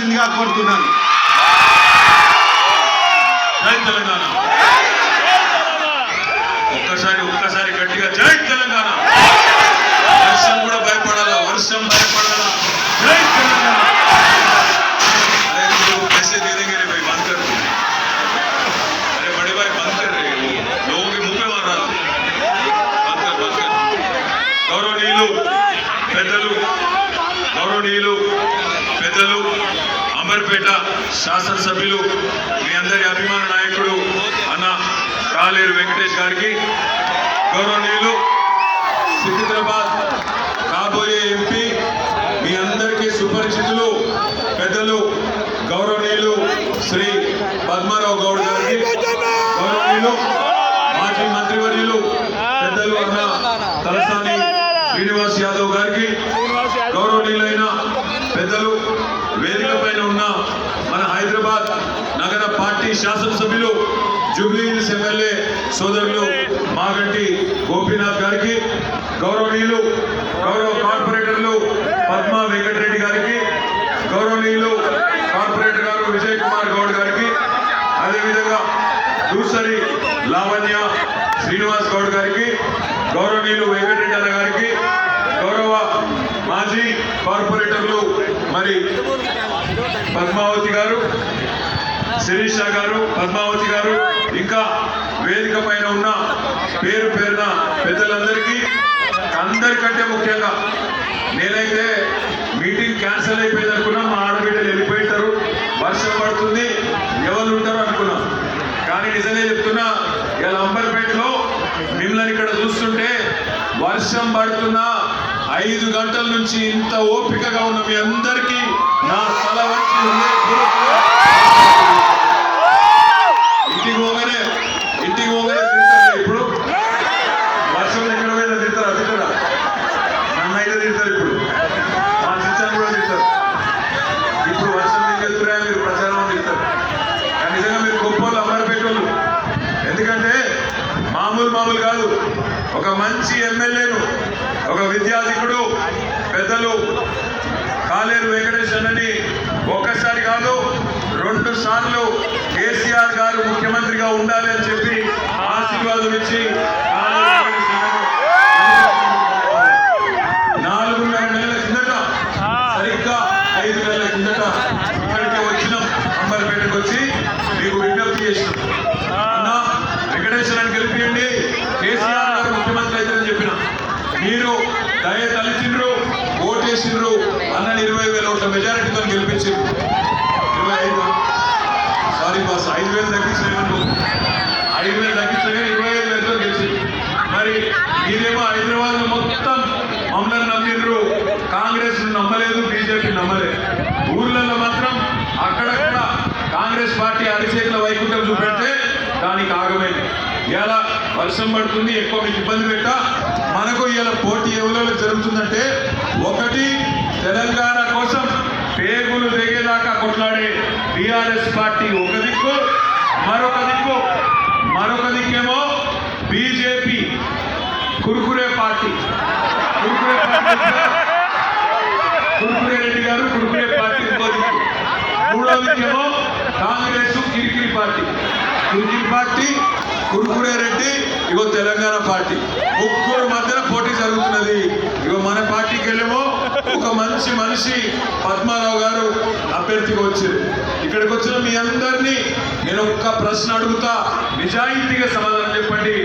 ఇవ్వాల్సిందిగా కోరుతున్నాను. జై తెలంగాణ. ఒక్కసారి ఒక్కసారి గట్టిగా జై తెలంగాణ. వర్షం కూడా భయపడాలా? వర్షం భయపడాలా? జై తెలంగాణ. గౌరవనీయులు పెద్దలు గౌరవనీయులు. అంబర్పేట శాసనసభ్యులు మీ అందరి అభిమాన నాయకుడు అన్న కాలేరు వెంకటేష్ గారికి గౌరవనీయులు సికింద్రాబాద్ కాబోయే ఎంపీ మీ అందరికీ సుపరిచితులు పెద్దలు గౌరవనీయులు శ్రీ పద్మారావు గౌడ్ గారికి గౌరవనీయులు మాజీ మంత్రివర్యులు పెద్దలు అన్న తలసాని శ్రీనివాస్ యాదవ్ గారికి గౌరవనీయులైన పెద్దలు వేదిక పైన ఉన్న మన హైదరాబాద్ నగర పార్టీ శాసనసభ్యులు జూబ్లీహిల్స్ ఎమ్మెల్యే సోదరులు మాగంటి గోపీనాథ్ గారికి గౌరవనీయులు గౌరవ కార్పొరేటర్లు పద్మ వెంకటరెడ్డి గారికి గౌరవనీయులు కార్పొరేటర్ గారు విజయ్ కుమార్ గౌడ్ గారికి అదేవిధంగా దూసరి లావణ్య శ్రీనివాస్ గౌడ్ గారికి గౌరవనీయులు వెంకటరెడ్డి అన్న గారికి కార్పొరేటర్లు మరి పద్మావతి గారు శిరీష గారు పద్మావతి గారు ఇంకా వేదిక పైన ఉన్న పేరు పేరున పెద్దలందరికీ అందరికంటే ముఖ్యంగా నేనైతే మీటింగ్ క్యాన్సిల్ అయిపోయింది అనుకున్నా మా ఆడబిడ్డలు వెళ్ళిపోయింటారు వర్షం పడుతుంది ఎవరు ఉంటారు అనుకున్నా. కానీ నిజమే చెప్తున్నా ఇలా అంబర్పేటలో మిమ్మల్ని ఇక్కడ చూస్తుంటే వర్షం పడుతున్నా ఐదు గంటల నుంచి ఇంత ఓపికగా ఉన్న మీ అందరికీ నా తల వచ్చి ఇంటికి పోగానే ఇంటికి పోగానే తింటారా ఇప్పుడు. వర్షం ఎక్కడ పోయినా తింటారా తింటారా? నన్ను అయితే తింటారు ఇప్పుడు. మా చిచ్చాన్ని కూడా తింటారు. ఇప్పుడు వర్షం మీకు ఎదురా మీరు ప్రచారం తింటారు కానీ నిజంగా మీరు గొప్ప వాళ్ళు అమరపేటోళ్ళు. ఎందుకంటే మామూలు మామూలు కాదు. ఒక మంచి ఎమ్మెల్యేను ఒక విద్యాధికుడు పెద్దలు కాలేరు వెంకటేష్ అని ఒక్కసారి కాదు రెండు సార్లు కేసీఆర్ గారు ముఖ్యమంత్రిగా ఉండాలి అని చెప్పి ఆశీర్వాదం ఇచ్చి నాలుగున్నర నెలల కిందట సరిగ్గా ఐదు నెలల కిందట ఇక్కడికి వచ్చినాం అంబర్పేటకు వచ్చి మీకు విజ్ఞప్తి చేసినాం. అన్నా వెంకటేశ్వరాన్ని గెలిపియండి కేసీఆర్ గారు ముఖ్యమంత్రి అవుతారని చెప్పిన మీరు దయ తలిచిండ్రు ఓటేసిండ్రు అన్న ఇరవై వేల ఓట్ల మెజారిటీతో గెలిపించిండ్రు. ఇరవై ఐదు. సారీ బాస్ ఐదు వేలు తగ్గించలేమను ఐదు వేలు తగ్గించగా ఇరవై ఐదు వేలతో గెలిచింది మరి మీరేమో హైదరాబాద్ మొత్తం మమ్మల్ని నమ్మిండ్రు. కాంగ్రెస్ నమ్మలేదు బీజేపీ నమ్మలేదు. ఊర్లలో మాత్రం అక్కడక్కడ కాంగ్రెస్ పార్టీ అరిచేతుల వైకుంఠం చూపెడితే దానికి ఆగమైంది ఎలా? వర్షం పడుతుంది ఎక్కువ మీకు ఇబ్బంది పెట్టా. మనకు ఇలా పోటీ ఎవరిలో జరుగుతుందంటే ఒకటి తెలంగాణ కోసం పేగులు దిగేదాకా కొట్లాడే బీఆర్ఎస్ పార్టీ ఒక దిక్కు మరొక దిక్కు మరొక దిక్కేమో బీజేపీ కురుకురే పార్టీ. కురుకురే పార్టీ కురుకురే రెడ్డి గారు కురుకురే పార్టీ ఇంకో దిక్కు. మూడో దిక్కేమో కాంగ్రెస్ కిరికిరి పార్టీ. కిరికిరి పార్టీ కురుకురే రెడ్డి ఇగో తెలంగాణ పార్టీ. ముగ్గురు మధ్యన పోటీ జరుగుతున్నది. ఇగో మన పార్టీకి వెళ్ళేమో ఒక మంచి మనిషి పద్మారావు గారు అభ్యర్థిగా వచ్చారు. ఇక్కడికి వచ్చిన మీ అందరినీ నేను ఒక్క ప్రశ్న అడుగుతా. నిజాయితీగా సమాధానం చెప్పండి.